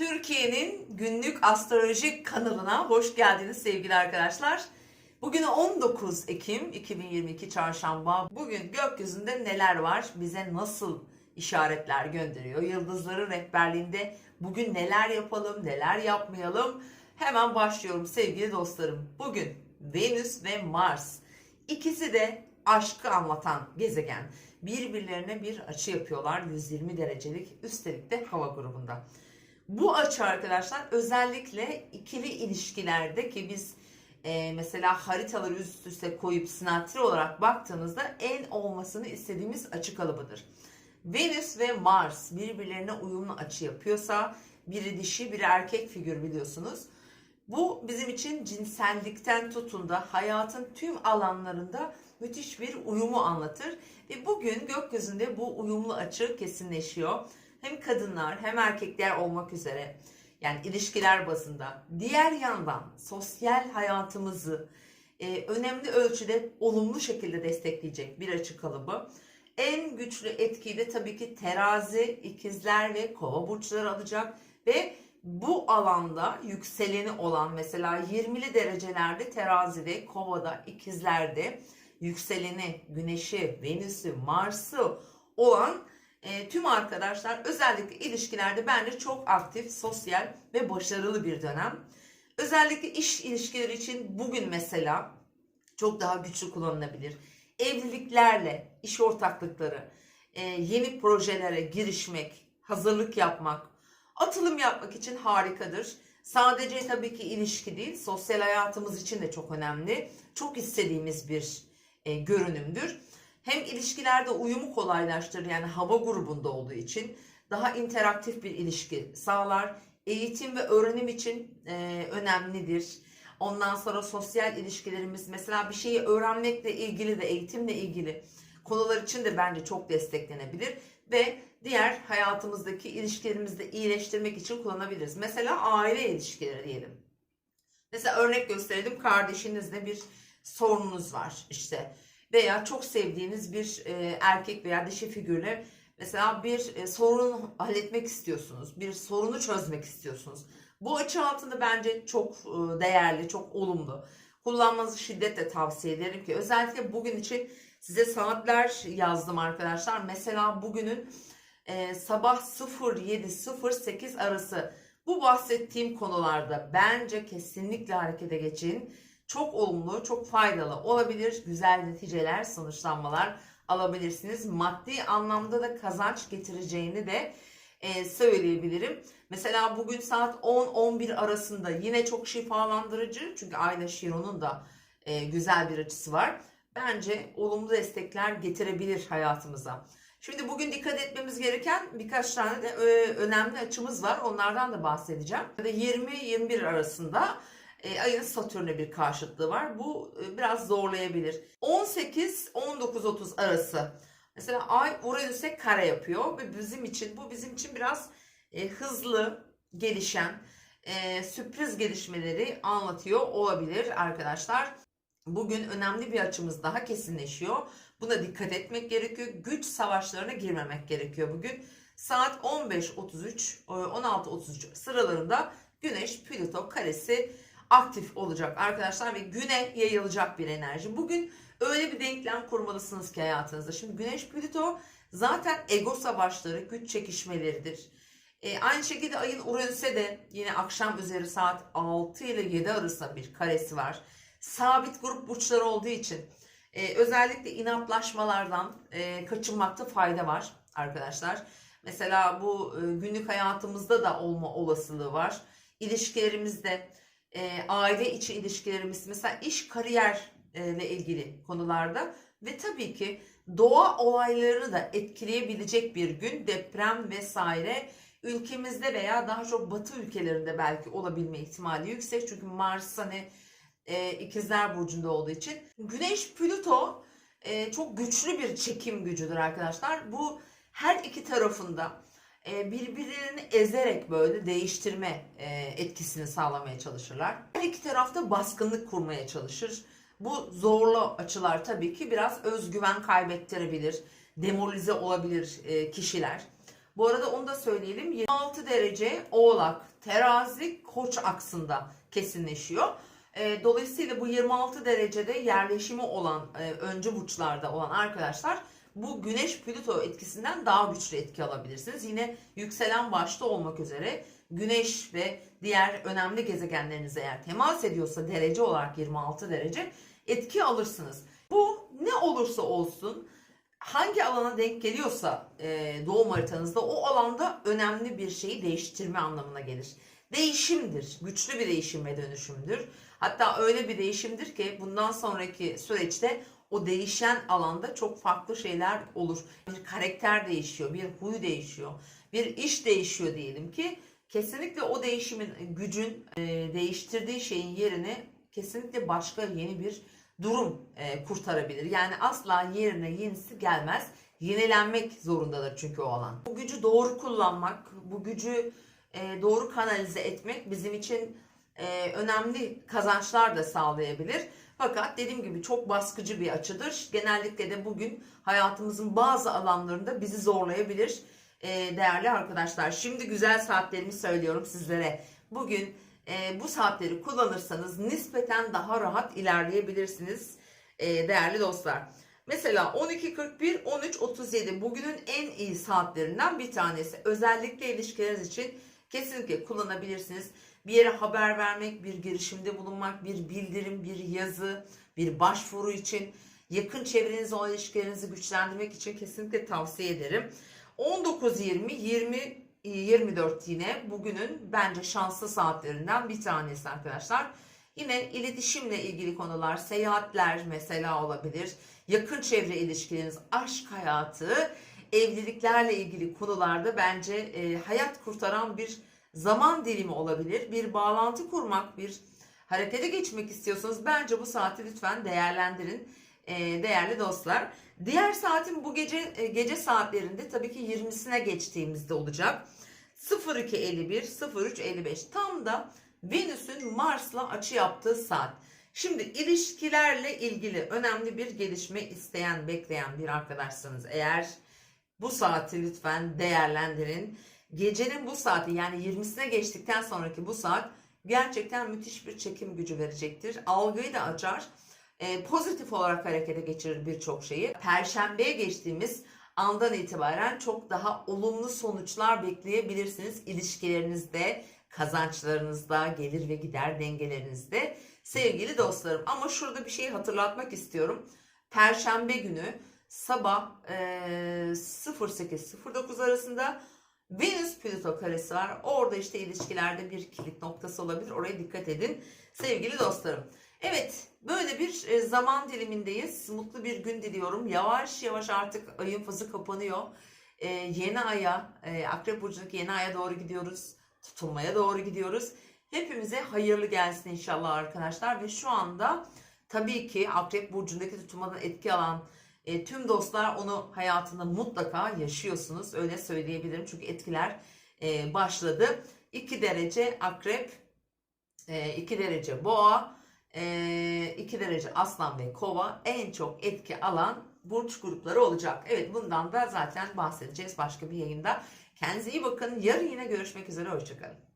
Türkiye'nin günlük astrolojik kanalına hoş geldiniz sevgili arkadaşlar. Bugün 19 Ekim 2022 Çarşamba. Bugün gökyüzünde neler var? Bize nasıl işaretler gönderiyor? Yıldızların rehberliğinde bugün neler yapalım, neler yapmayalım? Hemen başlıyorum sevgili dostlarım. Bugün Venüs ve Mars ikisi de aşkı anlatan gezegen. Birbirlerine bir açı yapıyorlar 120 derecelik üstelik de hava grubunda. Bu açı arkadaşlar özellikle ikili ilişkilerde ki biz e, mesela haritaları üst üste koyup sinatri olarak baktığımızda en olmasını istediğimiz açı kalıbıdır. Venüs ve Mars birbirlerine uyumlu açı yapıyorsa biri dişi biri erkek figür biliyorsunuz. Bu bizim için cinsellikten tutun da hayatın tüm alanlarında müthiş bir uyumu anlatır. Ve bugün gökyüzünde bu uyumlu açı kesinleşiyor. Hem kadınlar hem erkekler olmak üzere yani ilişkiler bazında. Diğer yandan sosyal hayatımızı e, önemli ölçüde olumlu şekilde destekleyecek bir açı kalıbı. En güçlü etkiyi de tabii ki terazi, ikizler ve kova burçları alacak ve bu alanda yükseleni olan mesela 20'li derecelerde terazide, kovada, ikizlerde yükseleni, güneşi, venüsü, mars'ı olan e, tüm arkadaşlar özellikle ilişkilerde bence çok aktif, sosyal ve başarılı bir dönem. Özellikle iş ilişkileri için bugün mesela çok daha güçlü kullanılabilir. Evliliklerle, iş ortaklıkları, e, yeni projelere girişmek, hazırlık yapmak, atılım yapmak için harikadır. Sadece tabii ki ilişki değil, sosyal hayatımız için de çok önemli. Çok istediğimiz bir e, görünümdür. Hem ilişkilerde uyumu kolaylaştırır yani hava grubunda olduğu için daha interaktif bir ilişki sağlar. Eğitim ve öğrenim için e, önemlidir. Ondan sonra sosyal ilişkilerimiz mesela bir şeyi öğrenmekle ilgili de eğitimle ilgili konular için de bence çok desteklenebilir ve diğer hayatımızdaki ilişkilerimizi de iyileştirmek için kullanabiliriz. Mesela aile ilişkileri diyelim. Mesela örnek gösterelim kardeşinizle bir sorununuz var işte veya çok sevdiğiniz bir e, erkek veya dişi figürle mesela bir e, sorun halletmek istiyorsunuz. Bir sorunu çözmek istiyorsunuz. Bu açı altında bence çok e, değerli, çok olumlu. Kullanmanızı şiddetle tavsiye ederim ki özellikle bugün için size saatler yazdım arkadaşlar. Mesela bugünün e, sabah 07.08 arası bu bahsettiğim konularda bence kesinlikle harekete geçin çok olumlu, çok faydalı olabilir. Güzel neticeler, sonuçlanmalar alabilirsiniz. Maddi anlamda da kazanç getireceğini de e, söyleyebilirim. Mesela bugün saat 10-11 arasında yine çok şifalandırıcı. Çünkü Ayla Şiron'un da e, güzel bir açısı var. Bence olumlu destekler getirebilir hayatımıza. Şimdi bugün dikkat etmemiz gereken birkaç tane de önemli açımız var. Onlardan da bahsedeceğim. 20-21 arasında e, ayın Satürn'e bir karşıtlığı var. Bu e, biraz zorlayabilir. 18-19-30 arası mesela ay Uranüs'e kare yapıyor ve bizim için bu bizim için biraz e, hızlı gelişen e, sürpriz gelişmeleri anlatıyor olabilir arkadaşlar. Bugün önemli bir açımız daha kesinleşiyor. Buna dikkat etmek gerekiyor. Güç savaşlarına girmemek gerekiyor bugün. Saat 15.33, 16.33 sıralarında Güneş Plüto karesi aktif olacak arkadaşlar ve güne yayılacak bir enerji. Bugün öyle bir denklem kurmalısınız ki hayatınızda. Şimdi Güneş Plüto zaten ego savaşları, güç çekişmeleridir. E, aynı şekilde ayın Uranüs'e de yine akşam üzeri saat 6 ile 7 arasında bir karesi var. Sabit grup burçları olduğu için e, özellikle inatlaşmalardan e, kaçınmakta fayda var arkadaşlar. Mesela bu e, günlük hayatımızda da olma olasılığı var. İlişkilerimizde, e, aile içi ilişkilerimiz, mesela iş kariyer e, ilgili konularda ve tabii ki doğa olaylarını da etkileyebilecek bir gün deprem vesaire ülkemizde veya daha çok batı ülkelerinde belki olabilme ihtimali yüksek. Çünkü Mars hani e, ikizler burcunda olduğu için. Güneş Plüto e, çok güçlü bir çekim gücüdür arkadaşlar. Bu her iki tarafında birbirlerini ezerek böyle değiştirme e, etkisini sağlamaya çalışırlar. Her iki tarafta baskınlık kurmaya çalışır. Bu zorlu açılar tabii ki biraz özgüven kaybettirebilir, demoralize olabilir e, kişiler. Bu arada onu da söyleyelim. 26 derece Oğlak, Terazi, Koç aksında kesinleşiyor. E, dolayısıyla bu 26 derecede yerleşimi olan e, öncü burçlarda olan arkadaşlar bu Güneş Plüto etkisinden daha güçlü etki alabilirsiniz. Yine yükselen başta olmak üzere Güneş ve diğer önemli gezegenleriniz eğer temas ediyorsa derece olarak 26 derece etki alırsınız. Bu ne olursa olsun hangi alana denk geliyorsa e, doğum haritanızda o alanda önemli bir şeyi değiştirme anlamına gelir. Değişimdir, güçlü bir değişim ve dönüşümdür. Hatta öyle bir değişimdir ki bundan sonraki süreçte o değişen alanda çok farklı şeyler olur. Bir karakter değişiyor, bir huy değişiyor, bir iş değişiyor diyelim ki kesinlikle o değişimin gücün e, değiştirdiği şeyin yerine kesinlikle başka yeni bir durum e, kurtarabilir. Yani asla yerine yenisi gelmez. Yenilenmek zorundadır çünkü o alan. Bu gücü doğru kullanmak, bu gücü e, doğru kanalize etmek bizim için e, önemli kazançlar da sağlayabilir. Fakat dediğim gibi çok baskıcı bir açıdır. Genellikle de bugün hayatımızın bazı alanlarında bizi zorlayabilir e, değerli arkadaşlar. Şimdi güzel saatlerimi söylüyorum sizlere. Bugün e, bu saatleri kullanırsanız nispeten daha rahat ilerleyebilirsiniz e, değerli dostlar. Mesela 12.41, 13.37 bugünün en iyi saatlerinden bir tanesi. Özellikle ilişkileriniz için kesinlikle kullanabilirsiniz. Bir yere haber vermek, bir girişimde bulunmak, bir bildirim, bir yazı, bir başvuru için, yakın çevrenizle olan ilişkilerinizi güçlendirmek için kesinlikle tavsiye ederim. 19.20, 20 24 yine bugünün bence şanslı saatlerinden bir tanesi arkadaşlar. Yine iletişimle ilgili konular, seyahatler mesela olabilir. Yakın çevre ilişkileriniz, aşk hayatı, evliliklerle ilgili konularda bence e, hayat kurtaran bir zaman dilimi olabilir. Bir bağlantı kurmak, bir harekete geçmek istiyorsanız bence bu saati lütfen değerlendirin e, değerli dostlar. Diğer saatin bu gece e, gece saatlerinde tabii ki 20'sine geçtiğimizde olacak. 02.51, 03.55 tam da Venüs'ün Mars'la açı yaptığı saat. Şimdi ilişkilerle ilgili önemli bir gelişme isteyen, bekleyen bir arkadaşsanız eğer bu saati lütfen değerlendirin. Gecenin bu saati yani 20'sine geçtikten sonraki bu saat gerçekten müthiş bir çekim gücü verecektir. Algıyı da açar. E, pozitif olarak harekete geçirir birçok şeyi. Perşembeye geçtiğimiz andan itibaren çok daha olumlu sonuçlar bekleyebilirsiniz ilişkilerinizde, kazançlarınızda, gelir ve gider dengelerinizde sevgili dostlarım. Ama şurada bir şeyi hatırlatmak istiyorum. Perşembe günü sabah e, 08-09 arasında Venüs Plüto karesi var. Orada işte ilişkilerde bir kilit noktası olabilir. Oraya dikkat edin sevgili dostlarım. Evet böyle bir e, zaman dilimindeyiz. Mutlu bir gün diliyorum. Yavaş yavaş artık ayın fazı kapanıyor. Ee, yeni aya, e, Akrep Burcu'ndaki yeni aya doğru gidiyoruz. Tutulmaya doğru gidiyoruz. Hepimize hayırlı gelsin inşallah arkadaşlar. Ve şu anda tabii ki Akrep Burcu'ndaki tutulmadan etki alan e, tüm dostlar onu hayatında mutlaka yaşıyorsunuz. Öyle söyleyebilirim. Çünkü etkiler e, başladı. 2 derece Akrep, 2 e, derece Boğa, 2 ee, derece aslan ve kova en çok etki alan burç grupları olacak. Evet bundan da zaten bahsedeceğiz başka bir yayında. Kendinize iyi bakın. Yarın yine görüşmek üzere. Hoşçakalın.